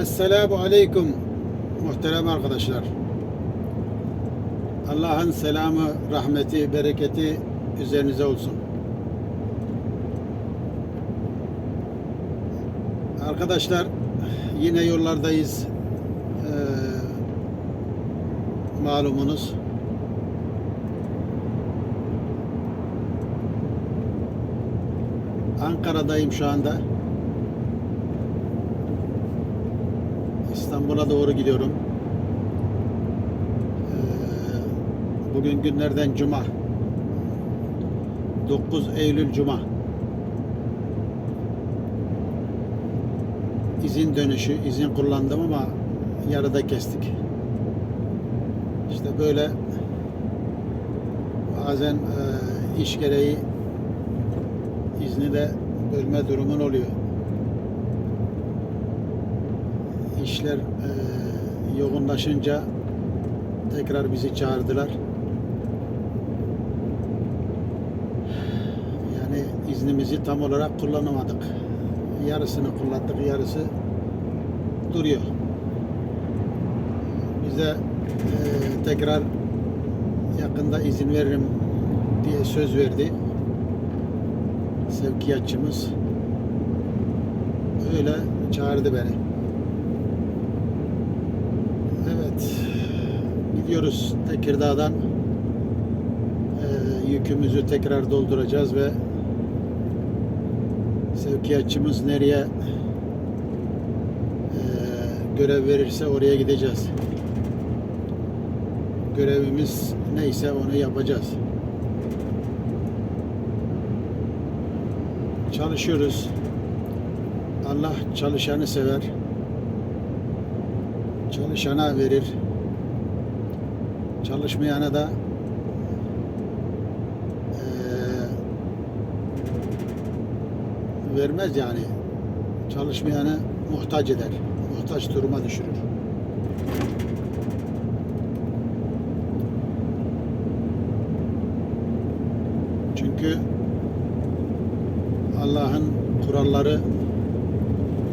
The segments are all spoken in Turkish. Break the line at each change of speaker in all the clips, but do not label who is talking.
Esselamu Aleyküm muhterem arkadaşlar. Allah'ın selamı, rahmeti, bereketi üzerinize olsun. Arkadaşlar yine yollardayız. Ee, malumunuz. Ankara'dayım şu anda. İstanbul'a doğru gidiyorum. Ee, Bugün günlerden Cuma. 9 Eylül Cuma. İzin dönüşü, izin kullandım ama yarıda kestik. İşte böyle bazen e, iş gereği izni de bölme durumun oluyor. İşler e, yoğunlaşınca tekrar bizi çağırdılar. Yani iznimizi tam olarak kullanamadık. Yarısını kullandık, yarısı duruyor. Bize e, tekrar yakında izin veririm diye söz verdi sevkiyatçımız. Öyle çağırdı beni. Evet. Gidiyoruz Tekirdağ'dan. Ee, yükümüzü tekrar dolduracağız ve sevkiyatçımız nereye ee, görev verirse oraya gideceğiz. Görevimiz neyse onu yapacağız. Çalışıyoruz. Allah çalışanı sever. Çalışana verir. Çalışmayana da eee, vermez yani. Çalışmayanı muhtaç eder. Muhtaç duruma düşürür. Çünkü Allah'ın kuralları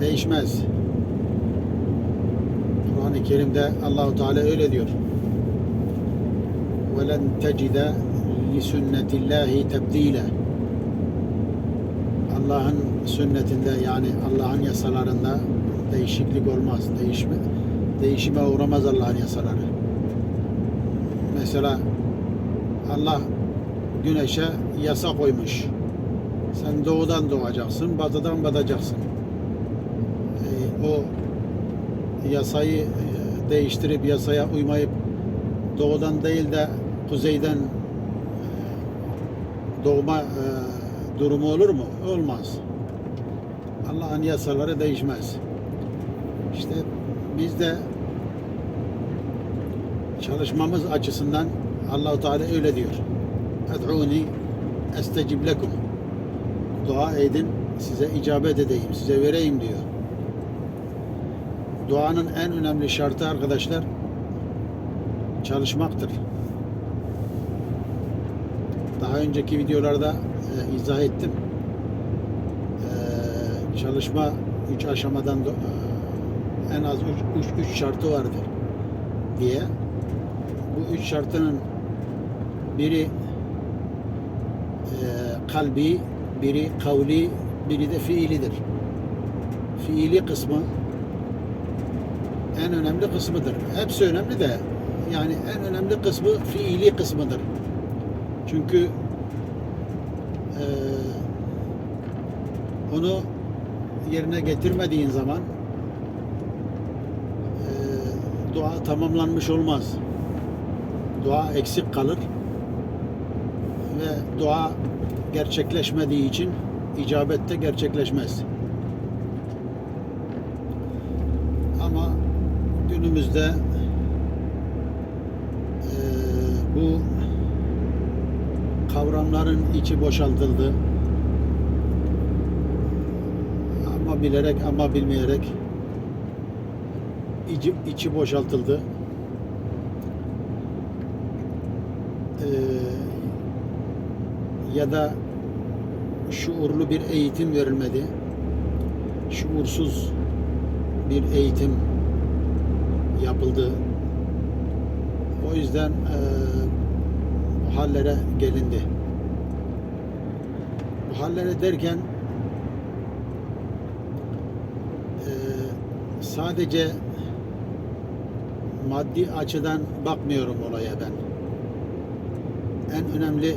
değişmez. Kur'an-ı Kerim'de Allahu Teala öyle diyor. وَلَنْ تَجِدَ لِسُنَّةِ اللّٰهِ تَبْد۪يلًا Allah'ın sünnetinde yani Allah'ın yasalarında değişiklik olmaz. Değişme, değişime uğramaz Allah'ın yasaları. Mesela Allah güneşe yasa koymuş. Sen doğudan doğacaksın, batıdan batacaksın. Ee, o yasayı e, değiştirip yasaya uymayıp doğudan değil de kuzeyden e, doğma e, durumu olur mu? Olmaz. Allah'ın yasaları değişmez. İşte biz de çalışmamız açısından Allahu Teala öyle diyor. Ed'uni estecib lekum. Dua edin, size icabet edeyim, size vereyim diyor. Duanın en önemli şartı arkadaşlar çalışmaktır. Daha önceki videolarda e, izah ettim. E, çalışma üç aşamadan e, en az üç, üç şartı vardır diye. Bu üç şartının biri e, kalbi, biri kavli, biri de fiilidir. Fiili kısmı en önemli kısmıdır. Hepsi önemli de yani en önemli kısmı fiili kısmıdır. Çünkü eee, onu yerine getirmediğin zaman eee, dua tamamlanmış olmaz. Dua eksik kalır ve dua gerçekleşmediği için icabette gerçekleşmez. Ama günümüzde eee, bu kavramların içi boşaltıldı. Ama bilerek ama bilmeyerek içi, içi boşaltıldı. Eee, ya da şuurlu bir eğitim verilmedi. Şuursuz bir eğitim yapıldı. O yüzden e, hallere gelindi. Bu hallere derken e, sadece maddi açıdan bakmıyorum olaya ben. En önemli e,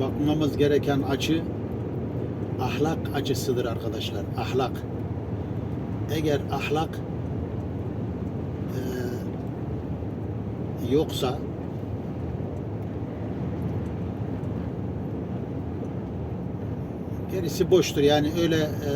bakmamız gereken açı ahlak açısıdır arkadaşlar. Ahlak. Eğer ahlak e, yoksa gerisi boştur. Yani öyle e,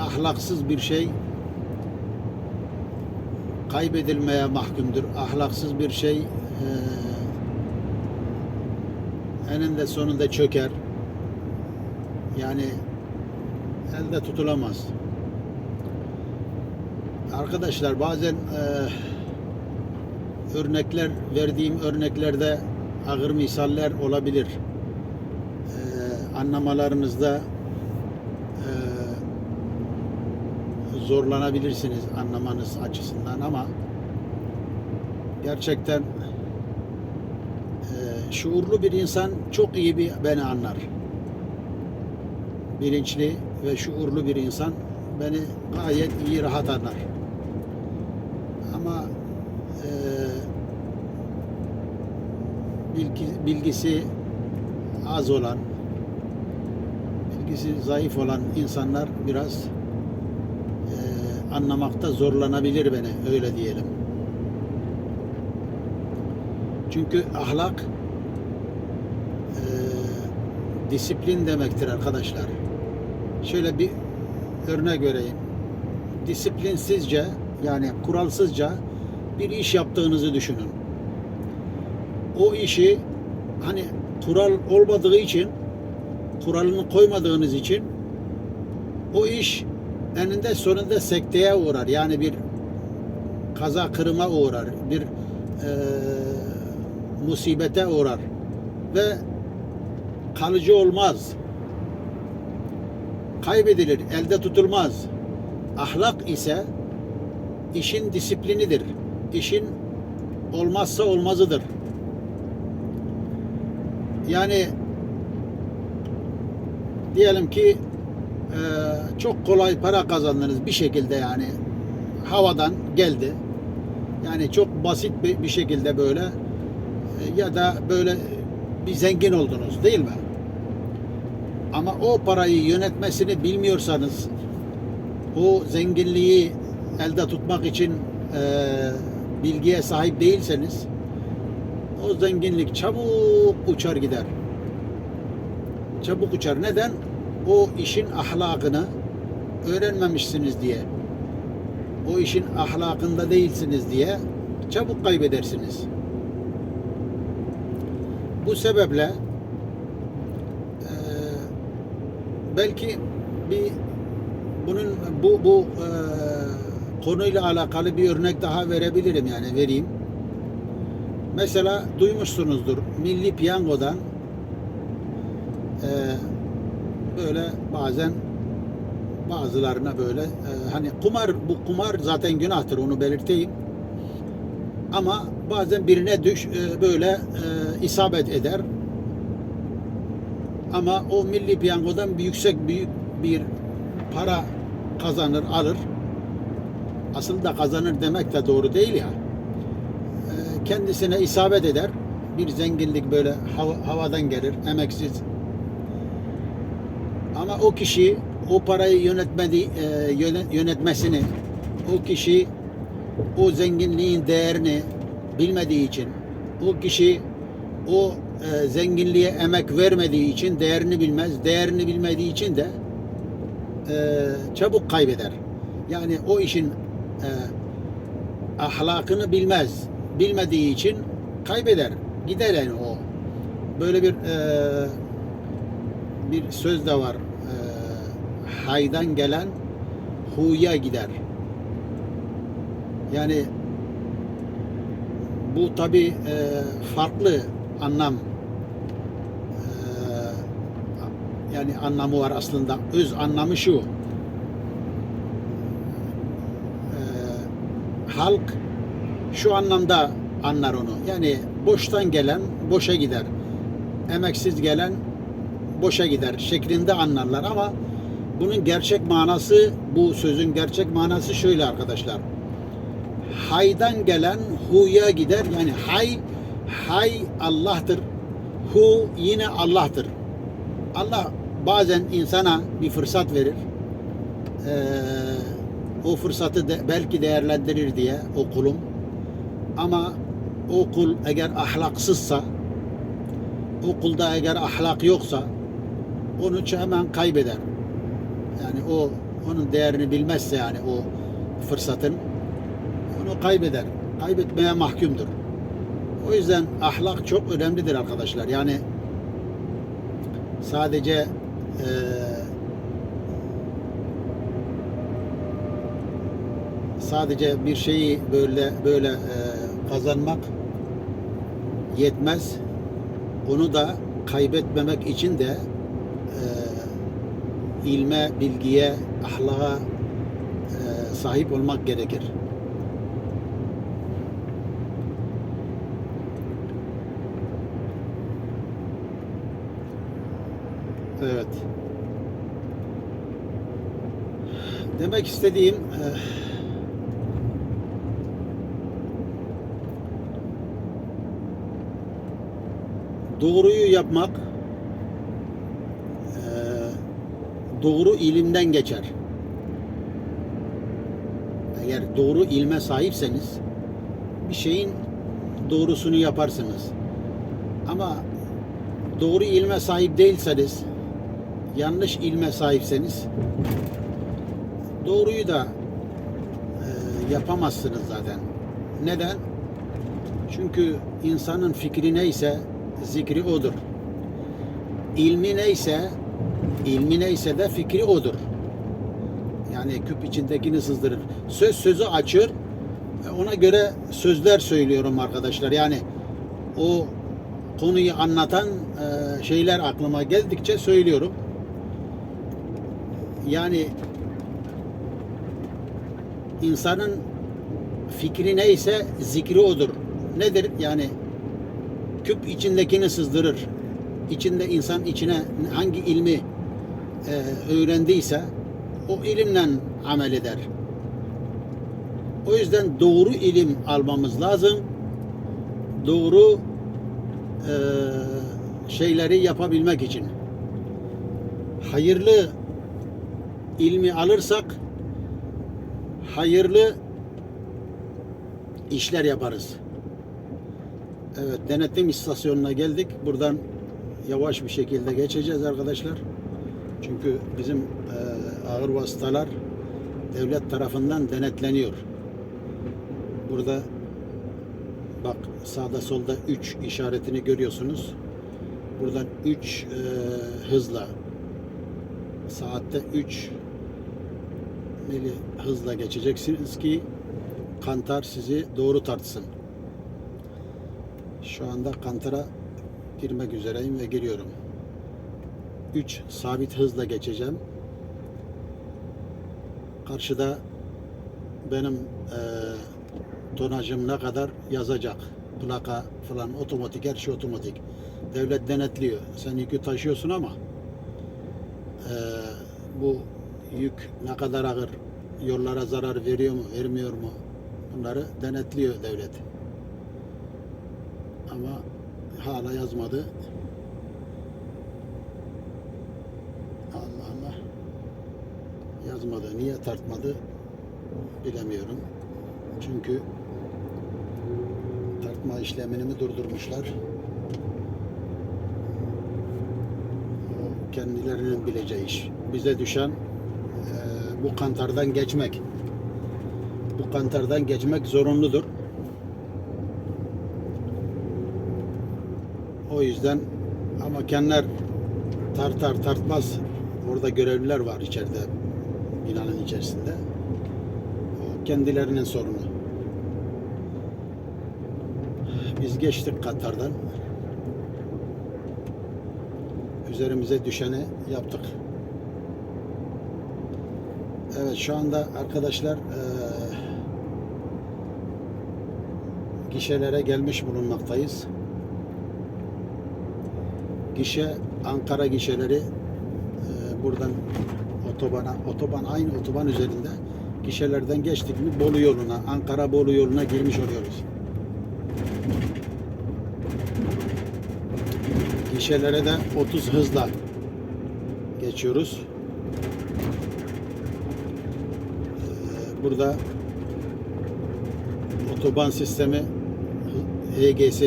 ahlaksız bir şey kaybedilmeye mahkumdur. Ahlaksız bir şey e, eninde sonunda çöker. Yani elde tutulamaz. Arkadaşlar bazen e, örnekler verdiğim örneklerde ağır misaller olabilir. E, anlamalarınızda e, zorlanabilirsiniz anlamanız açısından ama gerçekten e, şuurlu bir insan çok iyi bir beni anlar. Bilinçli ve şuurlu bir insan beni gayet iyi rahat anlar. Ama e, bilgi, bilgisi az olan, bilgisi zayıf olan insanlar biraz e, anlamakta zorlanabilir beni öyle diyelim. Çünkü ahlak e, disiplin demektir arkadaşlar. Şöyle bir örnek vereyim. Disiplinsizce yani kuralsızca bir iş yaptığınızı düşünün. O işi hani kural olmadığı için kuralını koymadığınız için o iş eninde sonunda sekteye uğrar. Yani bir kaza kırıma uğrar. Bir e, musibete uğrar. Ve kalıcı olmaz. Kaybedilir, elde tutulmaz. Ahlak ise işin disiplinidir. İşin olmazsa olmazıdır. Yani diyelim ki e, çok kolay para kazandınız bir şekilde yani havadan geldi. Yani çok basit bir, şekilde böyle e, ya da böyle bir zengin oldunuz değil mi? Ama o parayı yönetmesini bilmiyorsanız o zenginliği elde tutmak için e, bilgiye sahip değilseniz o zenginlik çabuk uçar gider. Çabuk uçar. Neden? O işin ahlakını öğrenmemişsiniz diye. O işin ahlakında değilsiniz diye çabuk kaybedersiniz. Bu sebeple e, belki bir bunun bu bu e, konuyla alakalı bir örnek daha verebilirim yani vereyim. Mesela duymuşsunuzdur Milli Piyango'dan e, böyle bazen bazılarına böyle e, hani kumar bu kumar zaten günahtır onu belirteyim. Ama bazen birine düş e, böyle e, isabet eder. Ama o milli piyangodan bir yüksek büyük bir para kazanır, alır. Aslında kazanır demek de doğru değil ya. E, kendisine isabet eder. Bir zenginlik böyle hava- havadan gelir, emeksiz. Ama o kişi o parayı yönetmedi, e, yöne- yönetmesini, o kişi o zenginliğin değerini bilmediği için, o kişi o e, zenginliğe emek vermediği için değerini bilmez. Değerini bilmediği için de e, çabuk kaybeder. Yani o işin e, ahlakını bilmez. Bilmediği için kaybeder. Gider yani o. Böyle bir e, bir söz de var. E, haydan gelen huya gider. Yani bu tabi e, farklı anlam e, yani anlamı var aslında. Öz anlamı şu. Halk şu anlamda anlar onu. Yani boştan gelen boşa gider. Emeksiz gelen boşa gider şeklinde anlarlar ama bunun gerçek manası bu sözün gerçek manası şöyle arkadaşlar. Haydan gelen huya gider. Yani hay hay Allah'tır. Hu yine Allah'tır. Allah bazen insana bir fırsat verir. Ee, o fırsatı de, belki değerlendirir diye o kulum. Ama o kul eğer ahlaksızsa o kulda eğer ahlak yoksa onu hemen kaybeder. Yani o onun değerini bilmezse yani o fırsatın onu kaybeder. Kaybetmeye mahkumdur. O yüzden ahlak çok önemlidir arkadaşlar. Yani sadece eee sadece bir şeyi böyle böyle eee, kazanmak yetmez. Onu da kaybetmemek için de eee, ilme, bilgiye, ahlaka eee, sahip olmak gerekir. Evet. Demek istediğim doğruyu yapmak eh, doğru ilimden geçer. Eğer doğru ilme sahipseniz bir şeyin doğrusunu yaparsınız. Ama doğru ilme sahip değilseniz, yanlış ilme sahipseniz doğruyu da e, yapamazsınız zaten. Neden? Çünkü insanın fikri neyse zikri odur. İlmi neyse ilmi neyse de fikri odur. Yani küp içindekini sızdırır. Söz sözü açır. E, Ona göre sözler söylüyorum arkadaşlar. Yani o konuyu anlatan e, şeyler aklıma geldikçe söylüyorum. Yani insanın fikri neyse zikri odur. Nedir? Yani küp içindekini sızdırır. İçinde insan içine hangi ilmi e, öğrendiyse o ilimle amel eder. O yüzden doğru ilim almamız lazım. Doğru e, şeyleri yapabilmek için. Hayırlı ilmi alırsak hayırlı işler yaparız. Evet, denetim istasyonuna geldik. Buradan yavaş bir şekilde geçeceğiz arkadaşlar. Çünkü bizim e, ağır vasıtalar devlet tarafından denetleniyor. Burada bak sağda solda 3 işaretini görüyorsunuz. Buradan 3 hızla saatte 3 mili hızla geçeceksiniz ki kantar sizi doğru tartsın. Şu anda kantara girmek üzereyim ve giriyorum. 3 sabit hızla geçeceğim. Karşıda benim eee tonajım ne kadar yazacak. Plaka falan otomatik, her şey otomatik. Devlet denetliyor. Sen yükü taşıyorsun ama eee, bu yük ne kadar ağır, yollara zarar veriyor mu, vermiyor mu? Bunları denetliyor devlet. Ama hala yazmadı. Allah Allah. Yazmadı. Niye tartmadı? Bilemiyorum. Çünkü tartma işlemini mi durdurmuşlar? Kendilerinin bileceği iş. Bize düşen eee, bu kantardan geçmek. Bu kantardan geçmek zorunludur. Yüzden ama kendiler tartar tartmaz. Orada görevliler var içeride binanın içerisinde. O kendilerinin sorunu. Biz geçtik Katar'dan. Üzerimize düşeni yaptık. Evet şu anda arkadaşlar eee gişelere gelmiş bulunmaktayız. Gişe Ankara gişeleri e, buradan otobana otoban aynı otoban üzerinde gişelerden geçtik mi Bolu yoluna Ankara Bolu yoluna girmiş oluyoruz. Gişelere de 30 hızla geçiyoruz. Ee, Burada otoban sistemi HGS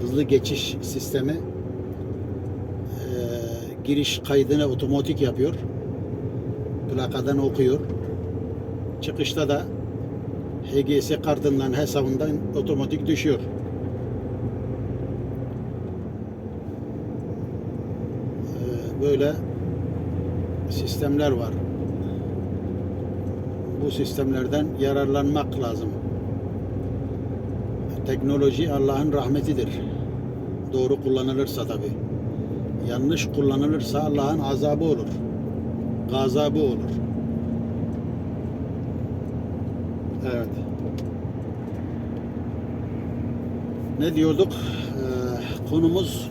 hızlı geçiş sistemi giriş kaydını otomatik yapıyor. Plakadan okuyor. Çıkışta da HGS kartından hesabından otomatik düşüyor. Ee, Böyle sistemler var. Bu sistemlerden yararlanmak lazım. Teknoloji Allah'ın rahmetidir. Doğru kullanılırsa tabi. Yanlış kullanılırsa Allah'ın azabı olur. Gazabı olur. Evet. Ne diyorduk? Ee, konumuz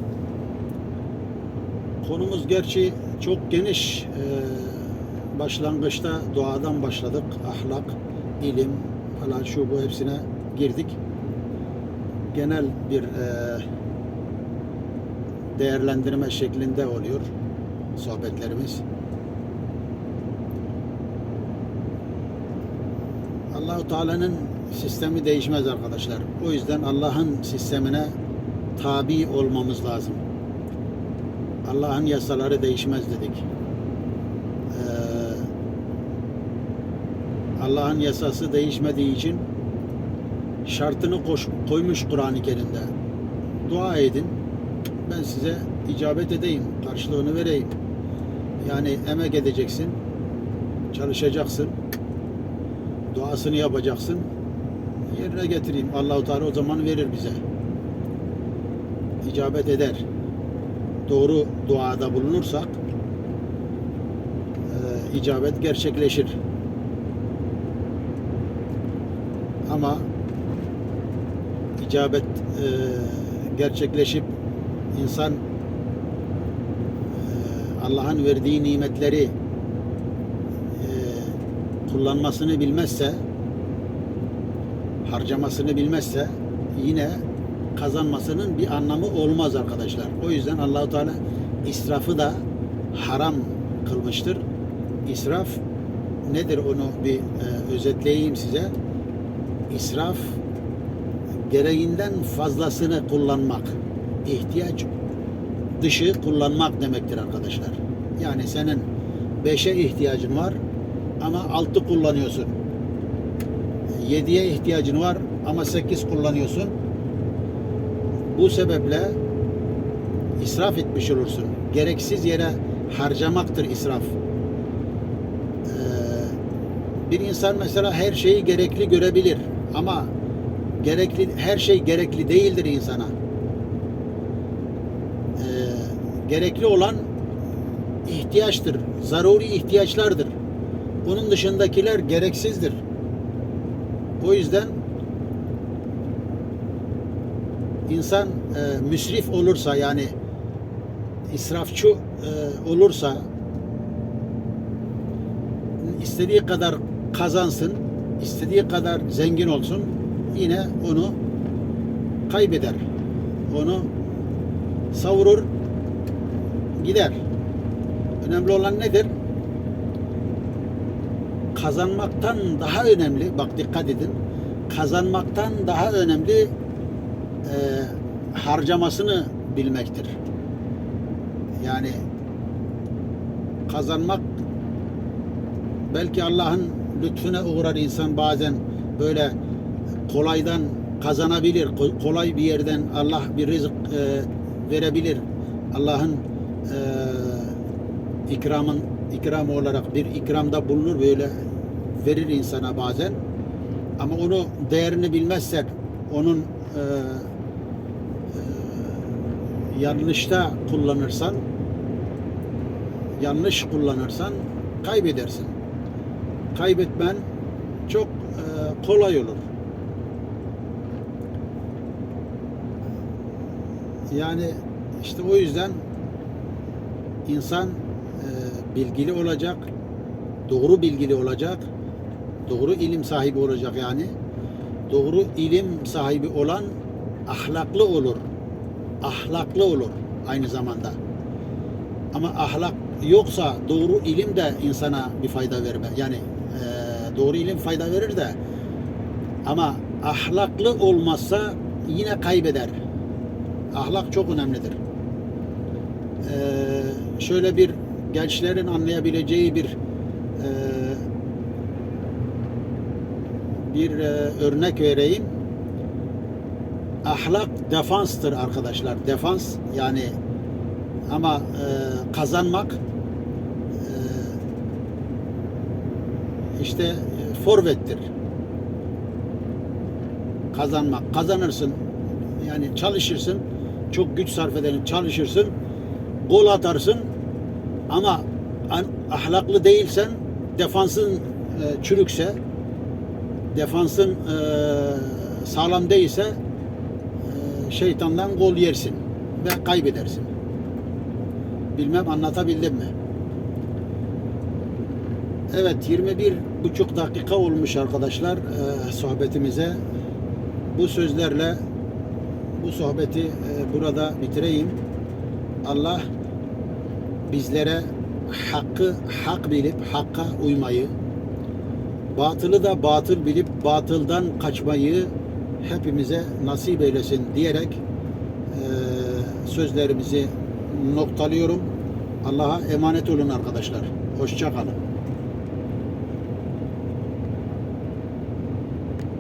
konumuz gerçi çok geniş. Ee, başlangıçta doğadan başladık. Ahlak, ilim falan şu bu hepsine girdik. Genel bir e, değerlendirme şeklinde oluyor sohbetlerimiz. Allahu Teala'nın sistemi değişmez arkadaşlar. O yüzden Allah'ın sistemine tabi olmamız lazım. Allah'ın yasaları değişmez dedik. Ee, Allah'ın yasası değişmediği için şartını koş, koymuş Kur'an-ı Kerim'de. Dua edin. Ben size icabet edeyim, karşılığını vereyim. Yani emek edeceksin, çalışacaksın, duasını yapacaksın, yerine getireyim. Allahu Teala o zaman verir bize. İcabet eder. Doğru duada bulunursak e, icabet gerçekleşir. Ama icabet e, gerçekleşip insan e, Allah'ın verdiği nimetleri e, kullanmasını bilmezse harcamasını bilmezse yine kazanmasının bir anlamı olmaz arkadaşlar. O yüzden Allahu Teala israfı da haram kılmıştır. İsraf nedir onu bir e, özetleyeyim size. İsraf gereğinden fazlasını kullanmak, ihtiyaç dışı kullanmak demektir arkadaşlar. Yani senin beşe ihtiyacın var ama altı kullanıyorsun. Yediye ihtiyacın var ama sekiz kullanıyorsun. Bu sebeple israf etmiş olursun. Gereksiz yere harcamaktır israf. Ee, bir insan mesela her şeyi gerekli görebilir ama gerekli her şey gerekli değildir insana. Ee, gerekli olan ihtiyaçtır, zaruri ihtiyaçlardır. Onun dışındakiler gereksizdir. O yüzden insan e, müsrif olursa yani israfçı e, olursa istediği kadar kazansın, istediği kadar zengin olsun yine onu kaybeder. Onu savurur gider. Önemli olan nedir? Kazanmaktan daha önemli, bak dikkat edin, kazanmaktan daha önemli e, harcamasını bilmektir. Yani kazanmak belki Allah'ın lütfüne uğrar insan bazen böyle kolaydan kazanabilir. Ko- Kolay bir yerden Allah bir rızık e, verebilir. Allah'ın e, ikramın ikram olarak bir ikramda bulunur böyle verir insana bazen. Ama onu değerini bilmezsek onun e, e, yanlışta kullanırsan yanlış kullanırsan kaybedersin. Kaybetmen çok e, kolay olur. Yani işte o yüzden insan e, bilgili olacak, doğru bilgili olacak, doğru ilim sahibi olacak yani. Doğru ilim sahibi olan ahlaklı olur. Ahlaklı olur aynı zamanda. Ama ahlak yoksa doğru ilim de insana bir fayda verme. Yani e, doğru ilim fayda verir de ama ahlaklı olmazsa yine kaybeder. Ahlak çok önemlidir. Ee, şöyle bir gençlerin anlayabileceği bir e, bir e, örnek vereyim. Ahlak defanstır arkadaşlar. Defans yani ama e, kazanmak e, işte e, forvettir. Kazanmak. Kazanırsın. Yani çalışırsın. Çok güç sarf edersin. Çalışırsın. Gol atarsın. Ama ahlaklı değilsen defansın e, çürükse defansın e, sağlam değilse e, şeytandan gol yersin ve kaybedersin. Bilmem anlatabildim mi? Evet 21 buçuk dakika olmuş arkadaşlar sohbetimize. Bu sözlerle bu sohbeti burada bitireyim. Allah bizlere hakkı hak bilip hakka uymayı, batılı da batıl bilip batıldan kaçmayı hepimize nasip eylesin diyerek e, sözlerimizi noktalıyorum. Allah'a emanet olun arkadaşlar. Hoşça kalın.